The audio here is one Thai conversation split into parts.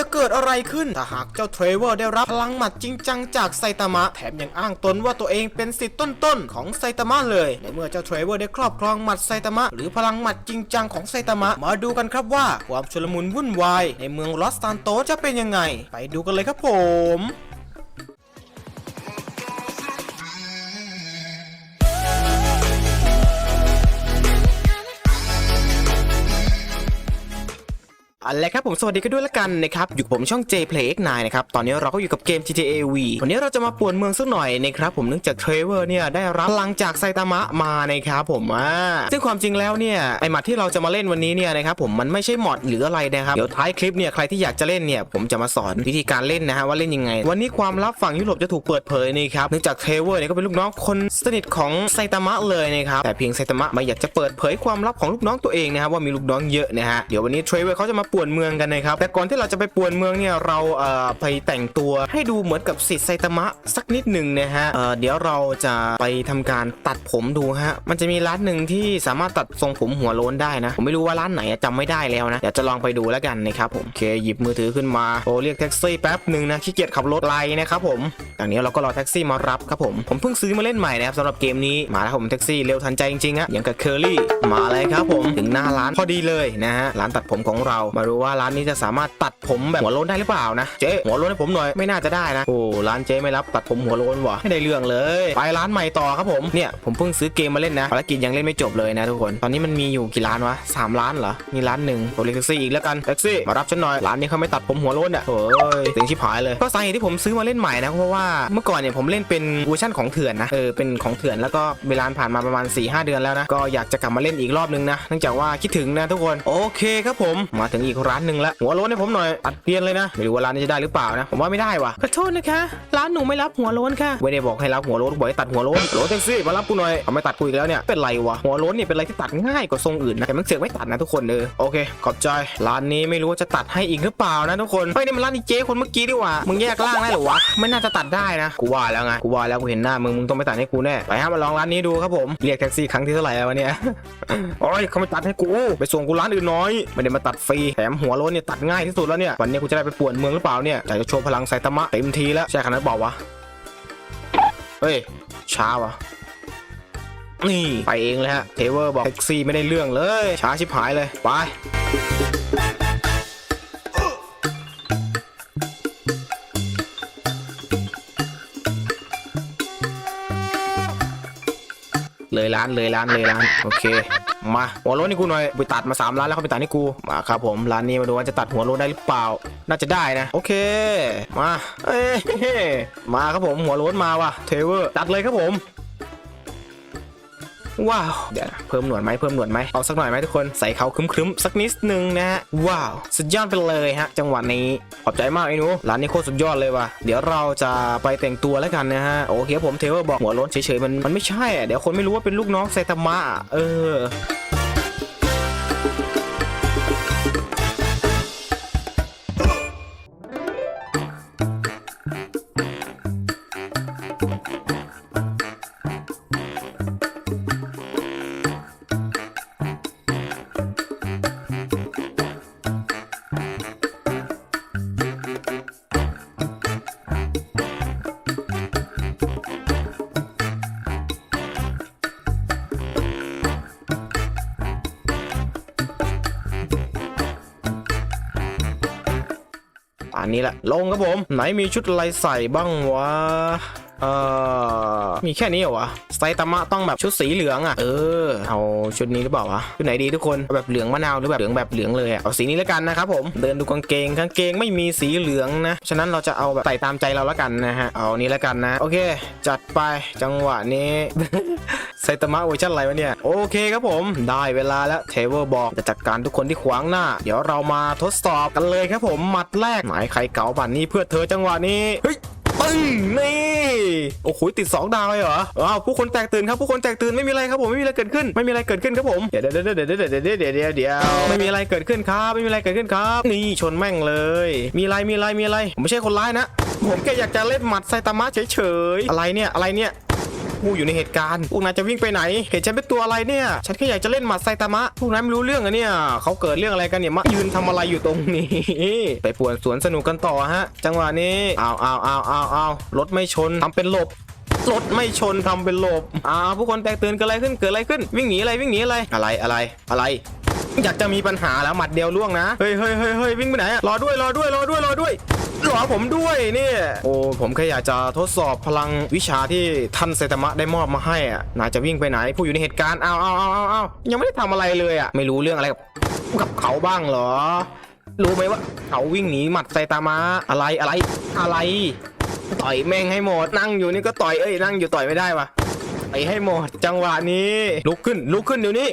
จะเกิดอะไรขึ้น ถ้าหากเจ้าเทรเวอร์ได้รับพลังหมัดจริงจังจากไซตามะ แถมยังอ้างตนว่าตัวเองเป็นสิทธิ์ต้นๆของไซตามะเลยในเมื่อเจ้าเทรเวอร์ได้ครอบครองหมัดไซตามะ หรือพลังหมัดจริงจังของไซตามะ มาดูกันครับว่า ความชุลมุนวุ่นวายในเมืองลอสซานโตจะเป็นยังไง ไปดูกันเลยครับผม เอาละครับผมสวัสดีกันด้วยละกันนะครับอยู่ผมช่อง J Play X9 นะครับตอนนี้เราก็อยู่กับเกม GTA V วันนี้เราจะมาป่วนเมืองสักหน่อยนะครับผมเนื่องจากเทรเวอร์เนี่ยได้รับพลังจากไซตามะมานะครับผมอ่าซึ่งความจริงแล้วเนี่ยไอหมัดที่เราจะมาเล่นวันนี้เนี่ยนะครับผมมันไม่ใช่หมอดหรืออะไรนะครับเดี๋ยวท้ายคลิปเนี่ยใครที่อยากจะเล่นเนี่ยผมจะมาสอนวิธีการเล่นนะฮะว่าเล่นยังไง วันนี้ความลับฝั่งยุโรปจะถูกเปิดเผยนี่ครับเนื่องจากเทรเวอร์เนี่ยก็เป็นลูกน้องคนสนิทของไซตามะเลยนะครับแต่เพียงไซตามะไม่อยากจะเปิดเผยความลับของลูกน้องตัวเองนะครับว่ามีลูกน้องเยอะนะฮะเดี๋ยววันนี้เทรเวอร์เขาจะมาป่ววนเมืองกันนะครับ แต่ก่อนที่เราจะไปป่วนเมืองเนี่ยเราเอ่อไปแต่งตัวให้ดูเหมือนกับสิทธิ์ไซตามะสักนิดหนึ่งนะฮะเอ่อเดี๋ยวเราจะไปทำการตัดผมดูฮะมันจะมีร้านหนึ่งที่สามารถตัดทรงผมหัวโล้นได้นะผมไม่รู้ว่าร้านไหนจำไม่ได้แล้วนะเดี๋ยวจะลองไปดูแล้วกันนะครับผมโอเคหยิบมือถือขึ้นมาโอ้เรียกแท็กซี่แป๊บหนึ่งนะขี้เกียจขับรถไกลนะครับผมอย่างนี้เราก็รอแท็กซี่มารับครับผมผมเพิ่งซื้อมาเล่นใหม่นะครับสำหรับเกมนี้มาแล้วผมแท็กซี่เร็วทันใจจริงๆอะอย่างกับเคอรี่มาเลยครับผมถึงหน้าร้านพอดีเลยนะฮะร้านตัดผมของเรามาดูว่าร้านนี้จะสามารถตัดผมแบบหัวโล้นได้หรือเปล่านะ เจ๊หัวโล้นให้ผมหน่อยไม่น่าจะได้นะโอ้ร้านเจ๊ไม่รับตัดผมหัวโล้นว่ะไม่ได้เรื่องเลย ไปร้านใหม่ต่อครับผมเนี่ยผมเพิ่งซื้อเกมมาเล่นนะภารกิจยังเล่นไม่จบเลยนะทุกคนตอนนี้มันมีอยู่กี่ร้านวะสามร้านเหรอมีร้านหนึ่งผมเรียกแท็กซี่อีกแล้วกันแท็กซี่มารับฉันหน่อยร้านนี้เขาไม่ตัดผมหัวโล้นอะโอ้ยถึงชิบหายเลยก็สาเหตุที่ผมซื้อมาเล่นใหม่นะเพราะว่าเมื่อก่อนเนี่ยผมเล่นเป็นเวอร์ชันของเถื่อนนะเออเป็นของเถื่อนแล้วก็เวลาผ่านมาประมาณ4ีหเดือนแล้วนะก็อยากจะกลับมาเล่นอีกรอบนึงนะเนื่องจากว่าคิดถึงนะทุกคนโอเคครับผมมาถึงอีกร้านหนึ่งแล้วหัวโล้นให้ผมหน่อยตัดเกรียนเลยนะไม่รู้ว่าร้านนี้จะได้หรือเปล่านะผมว่าไม่ได้ว่ะขอโทษนะคะร้านหนูไม่รับหัวโล้นค่ะไม่ได้บอกให้รับหัวโล้นบอกให้ตัดหัวโล้นโหลแท็กซี่มารับกูหน่อยเขาไม่ตัดกูอีกแล้วเนี่ยเป็นไรวะหัวโล้นเนี่ยเป็นอะไรที่ตัดง่ายกว่าทรงอื่นนะแต่มันเสือกไม่ตัดนะทุกคนเออโอเคขอบใจร้านนี้ไม่รู้ว่าจะตัดให้อีกหรือเปล่านะทุกคนเฮ้ยนี่มันร้านอีเจ๊คนเมื่อกี้ดีกว่ามึงแยกล่างได้หรอวะไม่น่าจะตัดได้นะกูว่าแล้วไงกูว่าแล้วกูเห็นหน้ามึงมึงต้องไปตัดให้กูแน่ไปฮะมาลองร้านนี้ดูครับผมเรียกแท็กซี่ครั้งที่เท่าไหร่แล้ววะเนี่ยโอ้ยเขาไม่ตัดให้กูไปส่งกูร้านอื่นน้อยไม่ได้มาตัดฟรีถมหัวโล้นเนี่ยตัดง่ายที่สุดแล้วเนี่ยวันนี้กูจะได้ไปป่วนเมืองหรือเปล่าเนี่ยอยากจะโชว์พลังไซตามะเต็มทีแล้วใช่ขนาดนั้นเปล่าวะเฮ้ยช้าวะนี่ไปเองเลยฮะเทเวอร์บอกแท็กซี่ไม่ได้เรื่องเลยช้าชิบหายเลยไปเลยร้านเลยร้านเลยร้านโอเค มาหัวโล้นี่กูหน่อยไปตัดมาสามร้านแล้วเขาไปตัดให้กูมาครับผมร้านนี้มาดูว่าจะตัดหัวโล้นได้หรือเปล่า น่าจะได้นะ โอเค มาเอ้มาครับผมหัวโล้นมาว่ะเทเวอร์ตัดเลยครับผม ว้าว เดี๋ยวนะเพิ่มหนวดไหมเพิ่มหนวดไหมเอาสักหน่อยไหมทุกคนใส่เขาครึ้มๆสักนิดนึงนะฮะว้าว สุดยอดไปเลยฮะ จังหวะนี้ขอบใจมากไอ้หนูร้านนี้โคตรสุดยอดเลยว่ะเดี๋ยวเราจะไปแต่งตัวแล้วกันนะฮะโอเคผมเทเวอร์บอกหัวล้นเฉยๆมันมันไม่ใช่อะเดี๋ยวคนไม่รู้ว่าเป็นลูกน้องไซตามะอะเออ นนี้แหละลงครับผม ไหนมีชุดอะไรใส่บ้างวะ เออมีแค่นี้เหรอวะไซตามะต้องแบบชุดสีเหลืองอะ เออ เอาชุดนี้หรือเปล่าวะชุดไหนดีทุกคนแบบเหลืองมะนาวหรือแบบเหลืองแบบเหลืองเลยอะเอาสีนี้แล้วกันนะครับผมเดินดูกางเกงกางเกงไม่มีสีเหลืองนะฉะนั้นเราจะเอาแบบใส่ตามใจเราแล้วกันนะฮะเอานี้แล้วกันนะ โอเค จัดไปจังหวะนี้ไซตามะเวอร์ชันอะไรวะเนี่ยโอเคครับผม ได้เวลาแล้วเทเวอร์บอกจะจัดการทุกคนที่ขวางหน้า เดี๋ยวเรามาทดสอบกันเลยครับผมหมัดแรกหมายใครเก๋าบันนี้เพื่อเธอจังหวะนี้เฮ้ย ปึ้งนี่ โอ้โหติด 2 ดาวเลยเหรออ้าวผู้คนแตกตื่นครับผู้คนแตกตื่นไม่มีอะไรครับผมไม่มีอะไรเกิดขึ้นไม่มีอะไรเกิดขึ้นครับผมเดี๋ยวเดี๋ยวเดี๋ยวเดี๋ยวเดี๋ยวเดี๋ยวเดี๋ยวเดี๋ยวไม่มีอะไรเกิดขึ้นครับ ไม่มีอะไรเกิดขึ้นครับ นี่ชนแม่งเลย มีอะไรมีอะไรมีอะไรผมไม่ใช่คนร้ายนะ ผมแค่อยากจะเล่นหมัดไซตามะเฉยๆอะไรเนี่ยอะไรเนี่ย ผู้อยู่ในเหตุการณ์พวกนายจะวิ่งไปไหน เห็นฉันเป็นตัวอะไรเนี่ย ฉันแค่อยากจะเล่นหมัดไซตามะพวกนายไม่รู้เรื่องอะเนี่ยเขาเกิดเรื่องอะไรกันเนี่ยมายืนทำอะไรอยู่ตรงนี้ ไปป่วนสวนสนุกกันต่อฮะ จังหวะนี้อ้าวอ้าวอ้าวอ้าวอ้าวรถไม่ชนทำเป็นหลบรถไม่ชนทำเป็นหลบอ้าวผู้คนแตกตื่นเกิดอะไรขึ้นเกิดอะไรขึ้น วิ่งหนีอะไรวิ่งหนีอะไรอะไรอะไรอะไรอยากจะมีปัญหาแล้วหมัดเดียวล่วงนะ เฮ้ยเฮ้ยเฮ้ยเฮ้ยวิ่งไปไหนอะรอด้วยรอด้วยรอด้วยรอด้วย รอผมด้วยเนี่ยโอ้ผมแค่อยากจะทดสอบพลังวิชาที่ท่านไซตามะได้มอบมาให้อะนายจะวิ่งไปไหน ผู้อยู่ในเหตุการณ์อ้าวอ้าวอ้าวอ้าวอ้ายังไม่ได้ทำอะไรเลยอะไม่รู้เรื่องอะไรกับกับเขาบ้างเหรอ รู้ไหมว่าเขาวิ่งหนีหมัดไซตามะอะไรอะไรอะไร ต่อยแม่งให้หมดนั่งอยู่นี่ก็ต่อยเอ้ยนั่งอยู่ต่อยไม่ได้วะต่อยให้หมดจังหวะนี้ลุกขึ้นลุกขึ้นเดี๋ยวนี้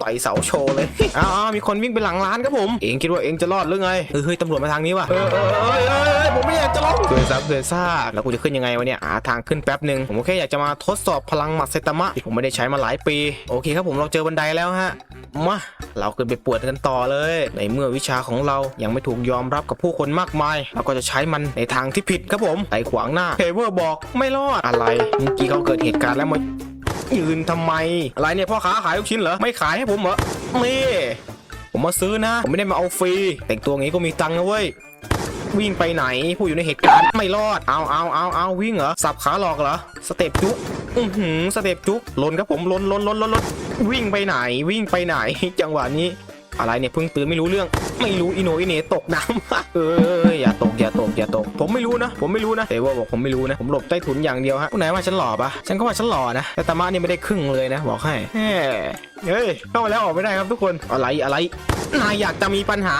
ต่อยเสาโชว์เลยอ้าวมีคนวิ่งไปหลังร้านครับผม เองคิดว่าเองจะรอดหรือไงเฮ้ยเฮ้ยตำรวจมาทางนี้ว่ะเออเออเออเออเออผมไม่อยากจะลงเดือดซับเดือดซ่าแล้วกูจะขึ้นยังไงวะเนี่ยหาทางขึ้นแป๊บหนึ่งผมก็แค่อยากจะมาทดสอบพลังหมัดไซตามะที่ผมไม่ได้ใช้มาหลายปี โอเคครับผมเราเจอบันไดแล้วฮะมาเราขึ้นไปปวดกันต่อเลย ในเมื่อวิชาของเรายังไม่ถูกยอมรับกับผู้คนมากมายเราก็จะใช้มันในทางที่ผิดครับผมไต่ขวางหน้าเทเวอร์บอกไม่รอดอะไรเมื่อกี้เขาเกิดเหตุการณ์แล้วมา ยืนทำไม อะไรเนี่ยพ่อค้าขายลูกชิ้นเหรอ ไม่ขายให้ผมเหรอนี่ผมมาซื้อนะ ผมไม่ได้มาเอาฟรี แต่งตัวงี้ก็มีตังค์นะเว้ยวิ่งไปไหน ผู้อยู่ในเหตุการณ์ไม่รอด เอาเอาเอาเอาวิ่งเหรอ สับขาหลอกเหรอ สเต็ปจุกอือหือ สเต็ปจุกลนครับผมลนลนลนลนลนวิ่งไปไหน วิ่งไปไหน จังหวะนี้ อะไรเนี่ยเพิ่งตื่นไม่รู้เรื่อง ไม่รู้อีโหนอีเหนตกน้ำเอออย่าตกอย่าตกอย่าตก ผมไม่รู้นะ ผมไม่รู้นะแต่ว่าบอกผมไม่รู้นะผมหลบใต้ถุนอย่างเดียวฮะผู้ไหนว่าฉันหล่อปะฉันก็ว่าฉันหล่อนะแต่ตามะนี่ไม่ได้ครึ่งเลยนะ บอกให้แหมเฮ้ยเข้ามาแล้วออกไม่ได้ครับทุกคนอะไรอะไรนายอยากจะมีปัญหา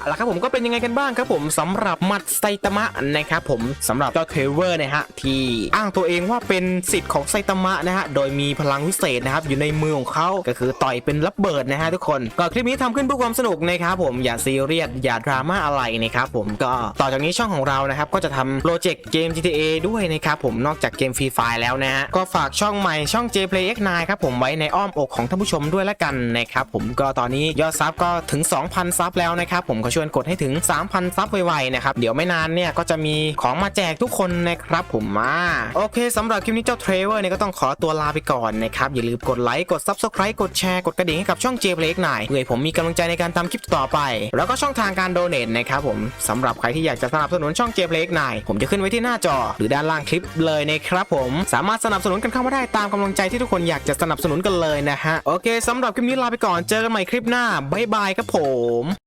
เอาละครับผมก็เป็นยังไงกันบ้างครับผมสำหรับมัดไซตามะนะครับผมสำหรับเจ้าเทเวอร์นะฮะที่อ้างตัวเองว่าเป็นสิทธิ์ของไซตามะนะฮะโดยมีพลังวิเศษนะครับอยู่ในมือของเขาก็คือต่อยเป็นระเบิดนะฮะทุกคนก็คลิปนี้ทำขึ้นเพื่อความสนุกนะครับผมอย่าซีเรียสอย่าดราม่าอะไรนะครับผมก็ต่อจากนี้ช่องของเรานะครับก็จะทำโปรเจกต์เกม GTA ด้วยนะครับผมนอกจากเกมฟรีไฟแล้วนะฮะก็ฝากช่องใหม่ช่อง JPlay X9 ครับผมไว้ในอ้อมอกของท่านผู้ชมด้วยละกันนะครับผมก็ตอนนี้ยอดซับก็ถึง 2,000 ซับแล้วนะครับผมก็ชวนกดให้ถึง 3,000 ซับไวๆนะครับ เดี๋ยวไม่นานเนี่ยก็จะมีของมาแจกทุกคนนะครับผมมาโอเคสำหรับคลิปนี้เจ้าเทรเวอร์เนี่ยก็ต้องขอตัวลาไปก่อนนะครับ อย่าลืมกดไลค์ กด Subscribe กดแชร์ กดกระดิ่งให้กับช่อง j p l a y หน่อยเพื่อผมมีกำลังใจในการทำคลิปต่อไป แล้วก็ช่องทางการโดเน a นะครับผมสำหรับใครที่อยากจะสนับสนุนช่อง j p l a y หน่อยผมจะขึ้นไว้ที่หน้าจอ หรือด้านล่างคลิปเลยนะครับผมสามารถสนับสนุนกันเข้ามาได้ตามกำลังใจที่ทุกคนอยากจะสนับสนุนกันเลยนะฮะโอเคสำหรับคลิปนี้ลาไปก่อนเจอกันใหม่คลิปหน้าบ๊ายบายครับผม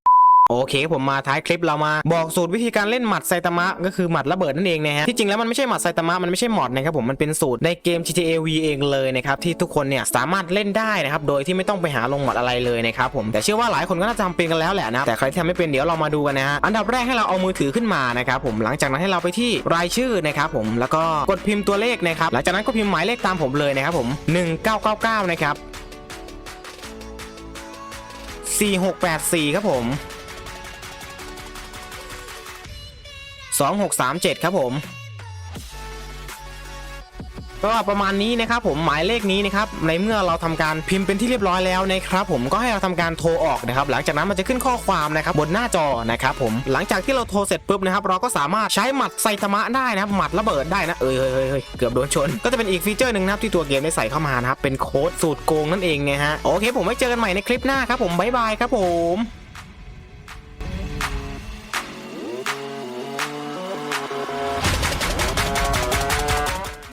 โอเคผมมาท้ายคลิปเรามาบอกสูตรวิธีการเล่นหมัดไซตามะก็คือหมัดระเบิดนั่นเองนะฮะที่จริงแล้วมันไม่ใช่หมัดไซตามะมันไม่ใช่หมอดนะครับผมมันเป็นสูตรในเกม GTA V เองเลยนะครับที่ทุกคนเนี่ยสามารถเล่นได้นะครับโดยที่ไม่ต้องไปหาลงหมอดอะไรเลยนะครับผมแต่เชื่อว่าหลายคนก็น่าจะทำเป็นกันแล้วแหละนะแต่ใครที่ทำไม่เป็นเดี๋ยวเรามาดูกันนะฮะอันดับแรกให้เราเอามือถือขึ้นมานะครับผมหลังจากนั้นให้เราไปที่รายชื่อนะครับผมแล้วก็กดพิมพ์ตัวเลขนะครับหลังจากนั้นก็พิมพ์หมายเลขตามผมเลยนะครับผม 1999 นะครับ4684 ครับผม 2637 ครับผม ก็ประมาณนี้นะครับผมหมายเลขนี้นะครับในเมื่อเราทำการพิมพ์เป็นที่เรียบร้อยแล้วนะครับผมก็ให้เราทำการโทรออกนะครับหลังจากนั้นมันจะขึ้นข้อความนะครับบนหน้าจอนะครับผมหลังจากที่เราโทรเสร็จปุ๊บนะครับเราก็สามารถใช้หมัดไซตามะได้นะครับหมัดระเบิดได้นะเอ้ยเฮ้ยเฮ้ยเกือบโดนชน ก็จะเป็นอีกฟีเจอร์หนึ่งนะครับที่ตัวเกมได้ใส่เข้ามานะครับเป็นโค้ดสูตรโกงนั่นเองนะฮะโอเค ผมไว้เจอกันใหม่ในคลิปหน้าครับผมบ๊ายบายครับผม